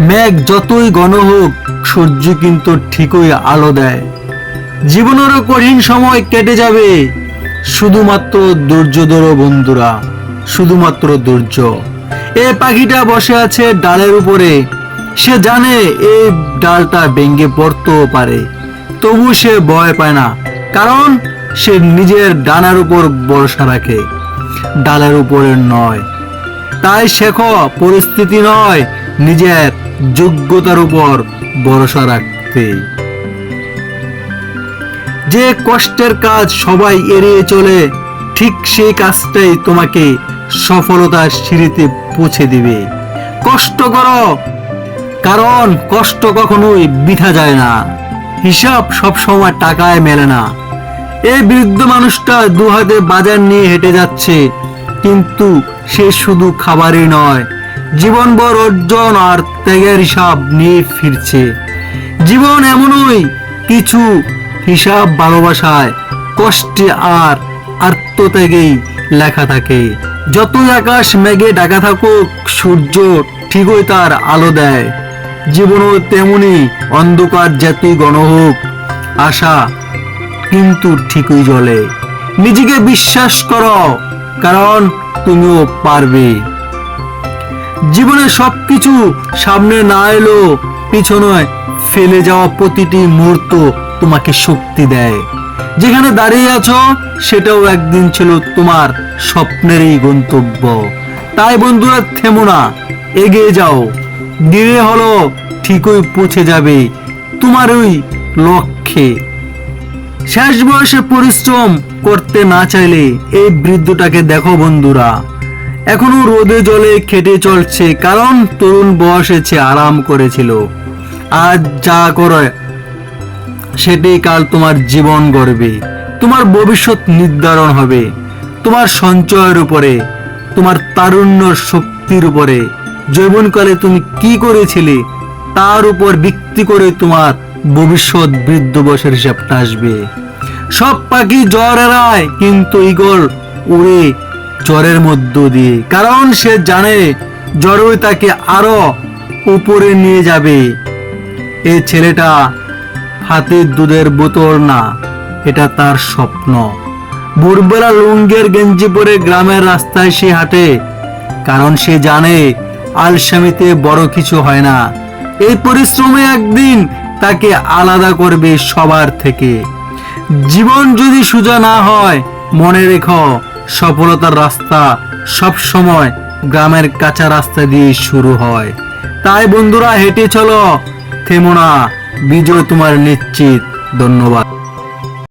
মেঘ যতই ঘন হোক, সূর্য কিন্তু ঠিকই আলো দেয়। জীবনেরও কঠিন সময় কেটে যাবে। শুধুমাত্র ধৈর্য ধরো বন্ধুরা, শুধুমাত্র ধৈর্য এ পাখিটা বসে আছে ডালের উপরে। সে জানে এই ডালটা ভেঙে পড়তেও পারে। তবু সে ভয় পায় না, কারণ সে নিজের ডানার উপর ভরসা রাখে। ডালের উপরে নয়। তাই শেখো, পরিস্থিতি নয় নিজের যোগ্যতার উপর ভরসা রাখতে। যে কষ্টের কাজ সবাই এড়িয়ে চলে, ঠিক সেই কাজটাই তোমাকে সফলতার সিঁড়িতে পৌঁছে দিবে। কষ্ট করো, কারণ কষ্ট কখনোই বিঠা যায় না। হিসাব সব সময় টাকায় মেলে না। এই বৃদ্ধ মানুষটা দু হাতে বাজার নিয়ে হেঁটে যাচ্ছে, কিন্তু সে শুধু খাবারই নয় জীবনভর অর্জন আর ত্যাগের হিসাব নিয়ে ফিরছে। জীবন এমনই, কিছু হিসাব ভালোবাসায় কষ্টে আর আত্মত্যাগেই লেখা থাকে। যতই আকাশ মেঘে ঢাকা থাকুক, সূর্য ঠিকই তার আলো দেয়। জীবনও তেমনি অন্ধকার জাতি গণ হোক, আশা কিন্তু ঠিকই জ্বলে। নিজেকে বিশ্বাস করো, কারণ তুমিও পারবে। জীবনে সবকিছু সামনে না এলো পিছনে ফেলে যাওয়া প্রতিটি মুহূর্ত তোমাকে শক্তি দেয়। যেখানে দাঁড়িয়ে আছো, সেটাও একদিন ছিল তোমার স্বপ্নেরই গন্তব্য। তাই বন্ধুরা, থেমো না, এগিয়ে যাও। ধীরে হলো ঠিকই পৌঁছে যাবে তোমার ওই লক্ষ্যে। শেষ বয়সে পরিশ্রম করতে না চাইলে এই বৃদ্ধটাকে দেখো বন্ধুরা। এখনও রোদে জলে খেটে চলছে, কারণ তরুণ বয়সেছে আরাম করেছিল। আজ যা করে, সেটাই কাল তোমার জীবন গড়বে। তোমার ভবিষ্যৎ নির্ধারণ হবে। তোমার সঞ্চয়ের উপরে, তোমার তারুণ্য শক্তির উপরে। যৌবনকালে তুমি কি করেছিলে, তার উপর ভিত্তি করে তোমার ভবিষ্যৎ বৃদ্ধ বয়সের হিসাবটা আসবে। সব পাখি জ্বর এড়ায়, কিন্তু ইগল উড়ে জ্বরের মধ্য দিয়ে। কারণ সে জানে জ্বরই তাকে আরও উপরে নিয়ে যাবে। এই ছেলেটা হাতে দুধের বোতল না, এটা তার স্বপ্ন। ভোরবেলা লুঙ্গের গেঞ্জি পরে গ্রামের রাস্তায় সে হাঁটে, কারণ সে জানে আলসামিতে বড় কিছু হয় না। এই পরিশ্রমে একদিন তাকে আলাদা করবে সবার থেকে। জীবন যদি সোজা না হয়, মনে রেখো সফলতার রাস্তা সব সময় গ্রামের কাঁচা রাস্তা দিয়ে শুরু হয়। তাই বন্ধুরা, হেঁটে চলো। থেমো না। বিজয় তোমার নিশ্চিত। ধন্যবাদ।